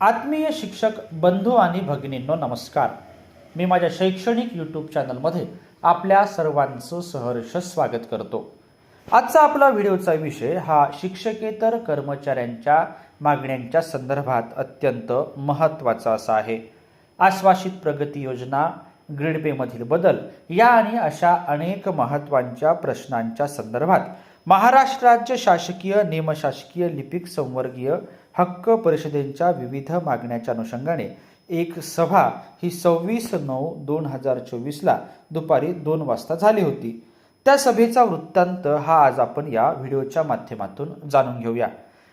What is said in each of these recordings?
आत्मीय शिक्षक बंधू आणि भगिनींनो नमस्कार. मी माझ्या शैक्षणिक यूट्यूब चॅनलमध्ये आपल्या सर्वांचं सहर्ष स्वागत करतो. आजचा आपला व्हिडिओचा विषय हा शिक्षकेतर कर्मचाऱ्यांच्या मागण्यांच्या संदर्भात अत्यंत महत्त्वाचा असा आहे. आश्वासित प्रगती योजना ग्रीड पेमधील बदल या आणि अशा अनेक महत्त्वांच्या प्रश्नांच्या संदर्भात महाराष्ट्र राज्य शासकीय निमशासकीय लिपिक संवर्गीय हक्क परिषदेच्या विविध मागण्याच्या अनुषंगाने एक सभा ही सव्वीस नऊ दोन हजार चोवीसला दुपारी दोन वाजता झाली होती. त्या सभेचा वृत्तांत हा आज आपण या व्हिडिओच्या माध्यमातून जाणून घेऊया.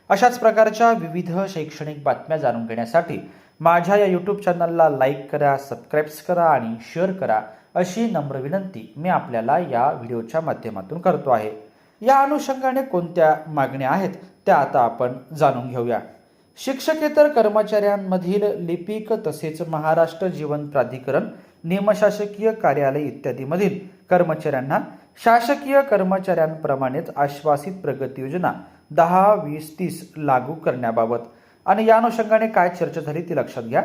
अशाच प्रकारच्या विविध शैक्षणिक बातम्या जाणून घेण्यासाठी माझ्या या यूट्यूब चॅनलला लाईक करा सबस्क्राईब्स करा आणि शेअर करा अशी नम्र विनंती मी आपल्याला या व्हिडिओच्या माध्यमातून करतो आहे. या अनुषंगाने कोणत्या मागण्या आहेत त्या आता आपण जाणून घेऊया. शिक्षकेतर कर्मचाऱ्यांमधील लिपिक तसेच महाराष्ट्र जीवन प्राधिकरण निमशासकीय कार्यालय इत्यादीमधील कर्मचाऱ्यांना शासकीय कर्मचाऱ्यांप्रमाणेच आश्वासित प्रगती योजना दहा वीस तीस लागू करण्याबाबत. आणि या अनुषंगाने काय चर्चा झाली ती लक्षात घ्या.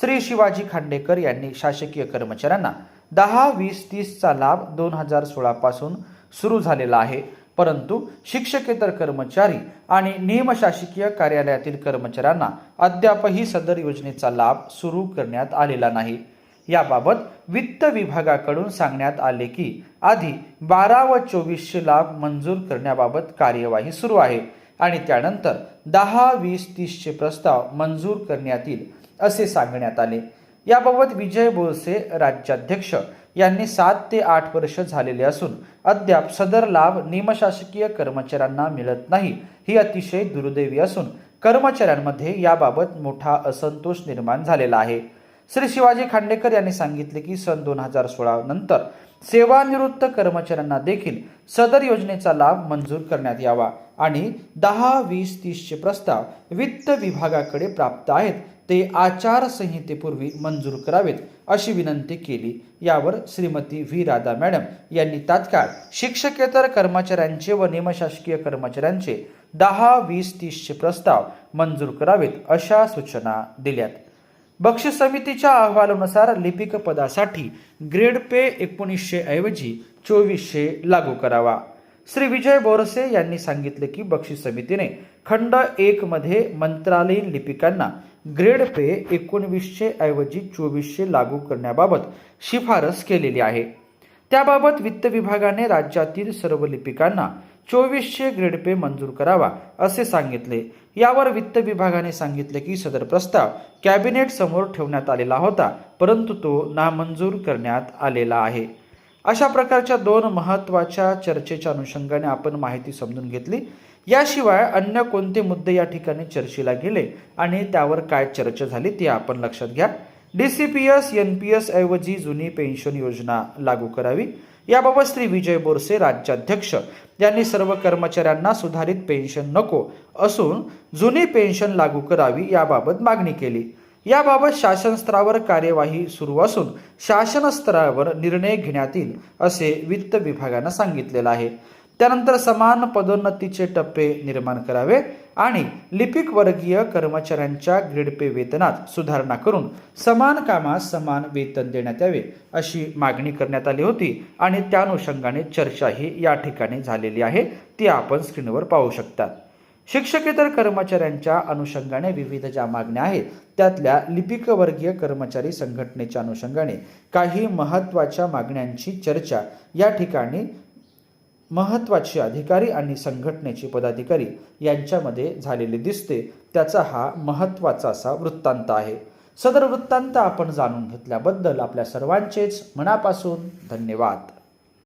श्री शिवाजी खांडेकर यांनी शासकीय कर्मचाऱ्यांना दहा वीस तीसचा लाभ दोन हजार सोळापासून सुरू झालेला आहे. परंतु शिक्षकेतर कर्मचारी आणि निमशासकीय कार्यालयातील कर्मचाऱ्यांना अद्यापही सदर योजनेचा लाभ सुरू करण्यात आलेला नाही. याबाबत वित्त विभागाकडून सांगण्यात आले की आधी बारा व चोवीसशे लाभ मंजूर करण्याबाबत कार्यवाही सुरू आहे आणि त्यानंतर दहा वीस तीसचे प्रस्ताव मंजूर करण्यात येईल असे सांगण्यात आले. याबाबत विजय बोळसे राज्याध्यक्ष. यांनी सात ते आठ वर्ष झालेले असून अद्याप सदर लाभ निमशासकीय कर्मचाऱ्यांना मिळत नाही. ही अतिशय दुर्दैवी असून कर्मचाऱ्यांमध्ये याबाबत मोठा असंतोष निर्माण झालेला आहे. श्री शिवाजी खांडेकर यांनी सांगितले की सन दोन हजार सोळा नंतर सेवानिवृत्त कर्मचाऱ्यांना देखील सदर योजनेचा लाभ मंजूर करण्यात यावा आणि दहा वीस तीसचे प्रस्ताव वित्त विभागाकडे प्राप्त आहेत. ते आचारसंहितेपूर्वी मंजूर करावेत अशी विनंती केली. यावर श्रीमती व्ही. राधा मॅडम यांनी तात्काळ शिक्षकेतर कर्मचाऱ्यांचे व निमशासकीय कर्मचाऱ्यांचे दहा वीस तीसचे प्रस्ताव मंजूर करावेत अशा सूचना दिल्यात. बक्षीस समितीच्या अहवालानुसार लिपिक पदासाठी ग्रेड पे एकोणीसशे ऐवजी चोवीसशे लागू करावा. श्री. विजय बोरसे यांनी सांगितले की बक्षीस समितीने खंड एक मध्ये मंत्रालयीन लिपिकांना ग्रेड पे एकोणवीसशे ऐवजी चोवीसशे लागू करण्याबाबत शिफारस केलेली आहे. त्याबाबत वित्त विभागाने राज्यातील सर्व लिपिकांना चोवीसशे ग्रेड पे मंजूर करावा असे सांगितले. यावर वित्त विभागाने सांगितले की सदर प्रस्ताव कॅबिनेट समोर ठेवण्यात आलेला होता परंतु तो नामंजूर करण्यात आलेला आहे. अशा प्रकारच्या दोन महत्त्वाच्या चर्चेच्या अनुषंगाने आपण माहिती समजून घेतली. याशिवाय अन्य कोणते मुद्दे या ठिकाणी चर्चेला गेले आणि त्यावर काय चर्चा झाली ते आपण लक्षात घ्या. D C P S N P S ऐवजी जुनी पेन्शन योजना लागू करावी. याबाबत श्री विजय बोरसे राज्याध्यक्ष. यांनी सर्व कर्मचाऱ्यांना सुधारित पेन्शन नको असून जुनी पेन्शन लागू करावी याबाबत मागणी केली. याबाबत शासन स्तरावर कार्यवाही सुरू असून शासन स्तरावर निर्णय घेण्यात येईल असे वित्त विभागानं सांगितलेलं आहे. त्यानंतर समान पदोन्नतीचे टप्पे निर्माण करावे आणि लिपिक वर्गीय कर्मचाऱ्यांच्या ग्रेड पे वेतनात सुधारणा करून समान कामास समान वेतन देण्यात यावे अशी मागणी करण्यात आली होती आणि त्या अनुषंगाने चर्चाही या ठिकाणी झालेली आहे ती आपण स्क्रीनवर पाहू शकतात शिक्षकेतर कर्मचाऱ्यांच्या अनुषंगाने विविध ज्या मागण्या आहेत त्यातल्या लिपिक वर्गीय कर्मचारी संघटनेच्या अनुषंगाने काही महत्त्वाच्या मागण्यांची चर्चा या ठिकाणी महत्त्वाचे अधिकारी आणि संघटनेचे पदाधिकारी यांच्यामध्ये झालेले दिसते त्याचा हा महत्त्वाचा असा वृत्तांत आहे. सदर वृत्तांत आपण जाणून घेतल्याबद्दल आपल्या सर्वांचेच मनापासून धन्यवाद.